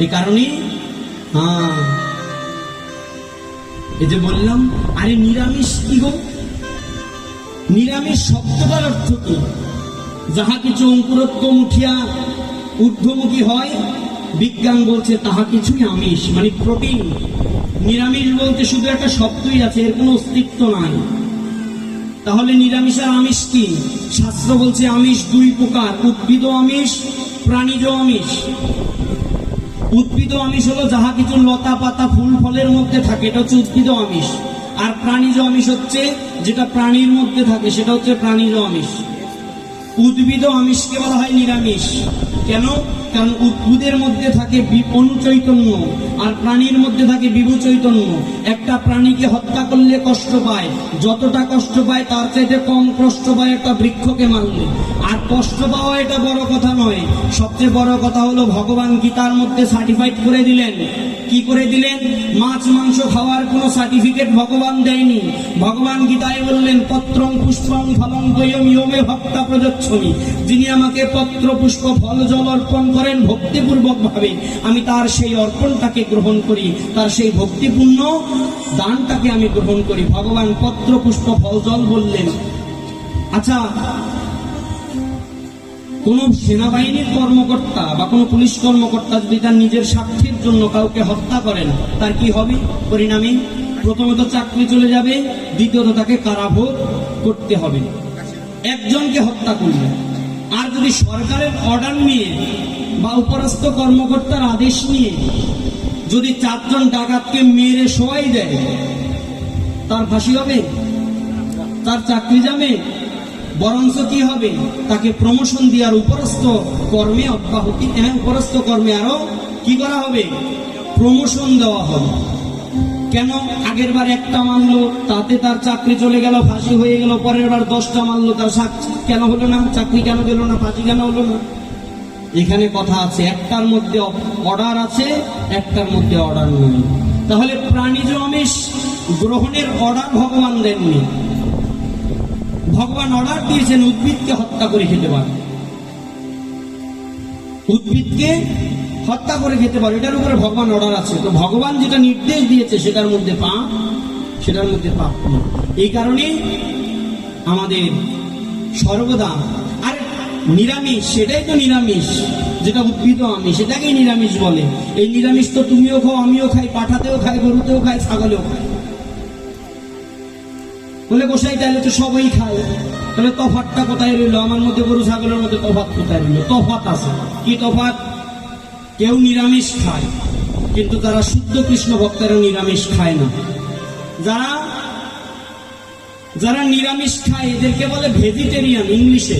এই কারণে হ্যাঁ। এই যে বললাম, আরে নিরামিষ কি গো? নিরামিষ শব্দটার অর্থ কি? যাহা কিছু অঙ্কুরোত্তম উঠিয়া ঊর্ধ্বমুখী হয়, বিজ্ঞান বলছে তাহা কিছুই আমিষ মানে প্রোটিন। নিরামিষ বলতে শুধু একটা শব্দই আছে, এর কোনো অস্তিত্ব নাই। তাহলে নিরামিষ আর আমিষ কি? শাস্ত্র বলছে আমিষ দুই প্রকার উদ্ভিদ আমিষ প্রাণীজ আমিষ। উদ্ভিদ আমিষ হলো যাহা কিছু লতা পাতা, ফুল, ফলের মধ্যে থাকে, এটা হচ্ছে উদ্ভিদ আমিষ। আর প্রাণীজ আমিষ হচ্ছে, যেটা প্রাণীর মধ্যে থাকে, সেটা হচ্ছে প্রাণীজ আমিষ। উদ্ভিদ আমিষকে বলা হয় নিরামিষ। কেন? কারণ উদ্ভিদের মধ্যে থাকে বি- অনু চৈতন্য আর প্রাণীর মধ্যে থাকে বিভু চৈতন্য একটা প্রাণীকে হত্যা করলে কষ্ট পায়। যতটা কষ্ট পায় তার চাইতে কম কষ্ট পায় একটা বৃক্ষকে মারলে। আর কষ্ট পাওয়া এটা বড় কথা নয়। সবচেয়ে বড় কথা হলো ভগবান গীতার মধ্যে সার্টিফাইড করে দিলেন? কি করে দিলেন? মাছ, মাংস খাওয়ার কোনো সার্টিফিকেট ভগবান দেয়নি। ভগবান গীতায় বললেন, পত্রং পুষ্পং ফলং দয়ম ইয়মে ভক্তা প্রযচ্ছমি যিনি আমাকে পত্র, পুষ্প, ফল, জল অর্পণ করেন ভক্তিপূর্বক ভাবে। আমি তার সেই অর্পণটাকে গ্রহণ করি, তার সেই ভক্তিপূর্ণ দানটাকে আমি গ্রহণ করি। ভগবান পত্র পুষ্প ফল জল বললেন আচ্ছা কোন সেনাবাহিনীর কর্মকর্তা বা কোনো পুলিশ কর্মকর্তা যদি তার নিজের স্বার্থের জন্য কাউকে হত্যা করেন, তার কি হবে? পরিণামে, প্রথমত চাকরি চলে যাবে, দ্বিতীয়ত তাকে কারাভোগ করতে হবে। একজনকে হত্যা করলে আর যদি সরকারের অর্ডার নিয়ে বা উপরস্থ কর্মকর্তার আদেশ নিয়ে যদি চারজন ডাকাতকে মেরে শোয়াই দেয়, তার ফাঁসি হবে? তার চাকরি যাবে? বরঞ্চ কি হবে? তাকে প্রমোশন দেওয়ার উপরস্থ কর্মে অব্যাহতি হ্যাঁ উপরস্থ কর্মে আরও কি করা হবে? প্রমোশন দেওয়া হবে। কেন আগের বার একটা মারলো তাতে তার চাকরি চলে গেল, ফাঁসি হয়ে গেল, পরের বার দশটা মানলো, তার কেন হলো না? চাকরি কেন গেল না? ফাঁসি কেন হলো না? এখানে কথা আছে, একটার মধ্যে অর্ডার আছে, একটার মধ্যে অর্ডার নেই। তাহলে প্রাণীজ আমিষ গ্রহণের অর্ডার ভগবান দেননি। ভগবান অর্ডার দিয়েছেন, উদ্ভিদকে হত্যা করে খেতে পারে। উদ্ভিদকে হত্যা করে খেতে পারো, এটার উপরে ভগবান অর্ডার আছে। তো ভগবান যেটা নির্দেশ দিয়েছে, সেটার মধ্যে পাপ সেটার মধ্যে পাপ এই কারণে আমাদের সর্বদা, আর নিরামিষ, সেটাই তো নিরামিষ, যেটা উদ্ভিদ আমি সেটাকেই নিরামিষ বলে। এই নিরামিষ তো তুমিও খাও, আমিও খাই, পাঠাতেও খাই, গরুতেও খাই, ছাগলেও খাই। বলে, গোসাই তাহলে তো সবাই খায়। তাহলে তফাতটা কোথায় রইল? আমার মধ্যে গরু, ছাগলের মধ্যে তফাত কোথায় রইল? তফাত আছে। কি তফাত কেউ নিরামিষ খায়, কিন্তু তারা শুদ্ধ কৃষ্ণ ভক্তেরা নিরামিষ খায় না। যারা যারা নিরামিষ খায়, এদেরকে বলে ভেজিটেরিয়ান ইংলিশে।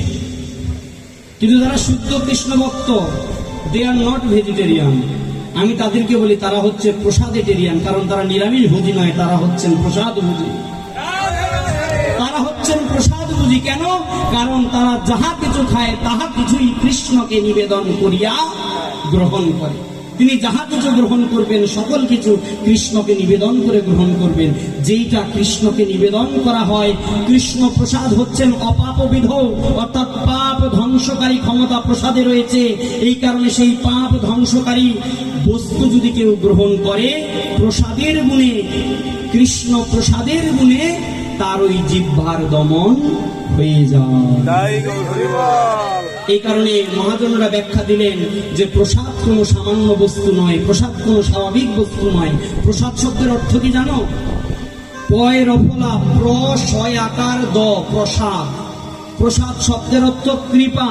কিন্তু যারা শুদ্ধ কৃষ্ণ ভক্ত দে আর নট ভেজিটেরিয়ান আমি তাদেরকে বলি, তারা হচ্ছে প্রসাদেটেরিয়ান, কারণ তারা নিরামিষ ভোজি নয়, তারা হচ্ছেন প্রসাদ ভোজি তারা হচ্ছেন প্রসাদ বুঝি কেন? কারণ তারা যাহা কিছু খায়, তাহা কিছুই কৃষ্ণকে নিবেদন করিয়া গ্রহণ করে। তিনি যাহা কিছু গ্রহণ করবেন, সকল কিছু কৃষ্ণকে নিবেদন করে গ্রহণ করবেন। যেইটা কৃষ্ণকে নিবেদন করা হয়, কৃষ্ণ প্রসাদ হচ্ছেন অপাপবিধ, অর্থাৎ পাপ ধ্বংসকারী ক্ষমতা প্রসাদে রয়েছে। এই কারণে সেই পাপ ধ্বংসকারী বস্তু যদি কেউ গ্রহণ করে, প্রসাদের গুণে, কৃষ্ণ প্রসাদের গুণে তার ওই জিহ্বার দমন হয়ে যায়। এই কারণে মহাজনরা ব্যাখ্যা দিলেন যে প্রসাদ কোনো সামান্য বস্তু নয় প্রসাদ কোনো স্বাভাবিক বস্তু নয়। প্রসাদ শব্দের অর্থ কি জানো? পয় রফলা প্র শয় আকার দ প্রসাদ। প্রসাদ শব্দের অর্থ কৃপা।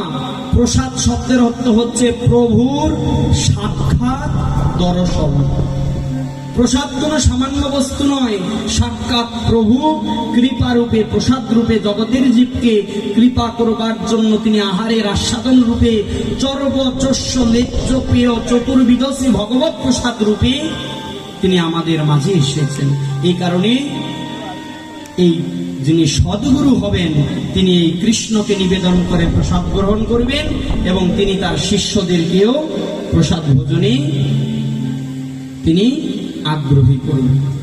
প্রসাদ শব্দের অর্থ হচ্ছে প্রভুর সাক্ষাৎ দর্শন। প্রসাদ কোনো সামান্য বস্তু নয়। সাক্ষাৎ প্রভু কৃপা রূপে প্রসাদ রূপে জগতের জীবকে কৃপা করবার জন্য তিনি আহারের আস্বাদন রূপে চর্ব, চস্য, লেজ্জ পেয় চতুর্বিদশী ভগবত প্রসাদ রূপে তিনি আমাদের মাঝে এসেছেন। এই কারণে এই যিনি সদ্গুরু হবেন, তিনি এই কৃষ্ণকে নিবেদন করে প্রসাদ গ্রহণ করবেন এবং তিনি তার শিষ্যদেরকেও প্রসাদ ভোজনে তিনি আগ্রহী করবেন